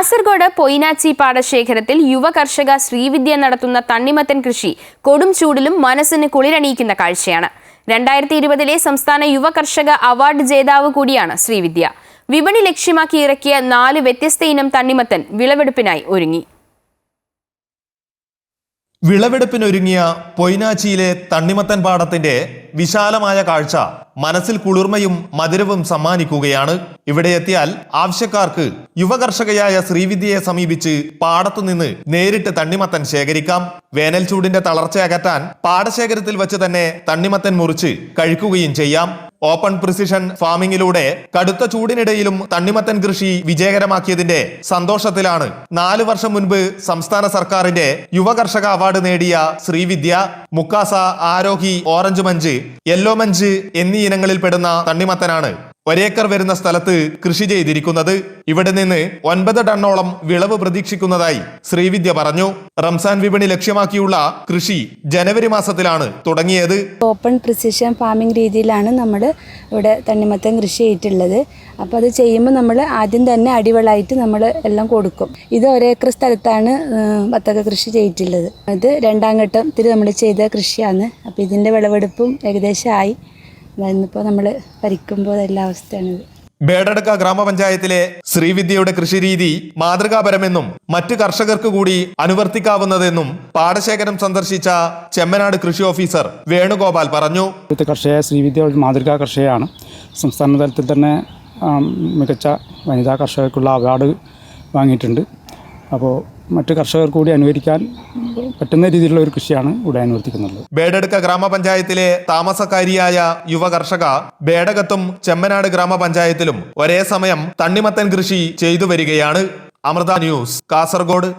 കാസർഗോഡ് പൊയ്നാച്ചി പാടശേഖരത്തിൽ യുവ കർഷക ശ്രീവിദ്യ നടത്തുന്ന തണ്ണിമത്തൻ കൃഷി കൊടും ചൂടിലും മനസ്സിന് കുളിരണിയിക്കുന്ന കാഴ്ചയാണ്. രണ്ടായിരത്തി ഇരുപതിലെ സംസ്ഥാന യുവ കർഷക അവാർഡ് ജേതാവ് കൂടിയാണ് ശ്രീവിദ്യ. വിപണി ലക്ഷ്യമാക്കി ഇറക്കിയ നാല് വ്യത്യസ്ത ഇനം തണ്ണിമത്തൻ വിളവെടുപ്പിനായി ഒരുങ്ങി. വിളവെടുപ്പിനൊരുങ്ങിയ പൊയ്നാച്ചിയിലെ തണ്ണിമത്തൻ പാടത്തിന്റെ വിശാലമായ കാഴ്ച മനസ്സിൽ കുളിർമയും മധുരവും സമ്മാനിക്കുകയാണ്. ഇവിടെ എത്തിയാൽ ആവശ്യക്കാർക്ക് യുവകർഷകയായ ശ്രീവിദ്യയെ സമീപിച്ച് പാടത്തുനിന്ന് നേരിട്ട് തണ്ണിമത്തൻ ശേഖരിക്കാം. വേനൽ ചൂടിന്റെ തളർച്ച അകറ്റാൻ പാടശേഖരത്തിൽ വെച്ച് തന്നെ തണ്ണിമത്തൻ മുറിച്ച് കഴിക്കുകയും ചെയ്യാം. ഓപ്പൺ പ്രിസിഷൻ ഫാമിംഗിലൂടെ കടുത്ത ചൂടിനിടയിലും തണ്ണിമത്തൻ കൃഷി വിജയകരമാക്കിയതിന്റെ സന്തോഷത്തിലാണ്. നാലു വർഷം മുൻപ് സംസ്ഥാന സർക്കാരിന്റെ യുവകർഷക അവാർഡ് നേടിയ Sreevidya മുക്കാസ Arohi orange munch yellow munch എന്നീ ഇനങ്ങളിൽ പെടുന്ന തണ്ണിമത്തനാണ്. ഒരേക്കർ വരുന്ന സ്ഥലത്ത് കൃഷി ചെയ്തിരിക്കുന്നത് ഇവിടെ നിന്ന് ഒൻപത് ടണ്ണോളം വിളവ് പ്രതീക്ഷിക്കുന്നതായി ശ്രീവിദ്യ പറഞ്ഞു. റംസാൻ വിപണി ലക്ഷ്യമാക്കിയുള്ള കൃഷി ജനുവരി മാസത്തിലാണ് തുടങ്ങിയത്. ഓപ്പൺ പ്രിസിഷൻ ഫാമിംഗ് രീതിയിലാണ് നമ്മൾ ഇവിടെ തണ്ണിമത്തൻ കൃഷി ചെയ്തിട്ടുള്ളത്. അപ്പോൾ അത് ചെയ്യുമ്പോൾ നമ്മൾ ആദ്യം തന്നെ അടിവളായിട്ട് നമ്മൾ എല്ലാം കൊടുക്കും. ഇത് ഒരേക്കർ സ്ഥലത്താണ് വത്തക്ക കൃഷി ചെയ്തിട്ടുള്ളത്. ഇത് രണ്ടാം ഘട്ടത്തിൽ നമ്മൾ ചെയ്ത കൃഷിയാണ്. അപ്പോൾ ഇതിന്റെ വിളവെടുപ്പും ഏകദേശം ആയി. ഇന്നിപ്പോൾ നമ്മൾ പരിക്കുമ്പോൾ എല്ലാ അവസ്ഥയാണ് ബേഡടക്ക ഗ്രാമപഞ്ചായത്തിലെ ശ്രീവിദ്യയുടെ കൃഷിരീതി മാതൃകാപരമെന്നും മറ്റു കർഷകർക്ക് കൂടി അനുവർത്തിക്കാവുന്നതെന്നും പാടശേഖരം സന്ദർശിച്ച ചെമ്മനാട് കൃഷി ഓഫീസർ വേണുഗോപാൽ പറഞ്ഞു. ഇവിടുത്തെ കർഷക ശ്രീവിദ്യ ഒരു മാതൃകാ കർഷകയാണ് സംസ്ഥാന തലത്തിൽ തന്നെ മികച്ച വനിതാ കർഷകർക്കുള്ള അവാർഡ് വാങ്ങിയിട്ടുണ്ട്. അപ്പോൾ മറ്റ് കർഷകർ കൂടി അനുകരിക്കാൻ പറ്റുന്ന രീതിയിലുള്ള ഒരു കൃഷിയാണ് ഇവിടെ അനുവർത്തിക്കുന്നത്. ബേഡടുക്ക ഗ്രാമപഞ്ചായത്തിലെ താമസക്കാരിയായ യുവ കർഷക ബേഡകത്തും ചെമ്മനാട് ഗ്രാമപഞ്ചായത്തിലും ഒരേ സമയം തണ്ണിമത്തൻ കൃഷി ചെയ്തു വരികയാണ്. അമൃത ന്യൂസ് കാസർഗോഡ്.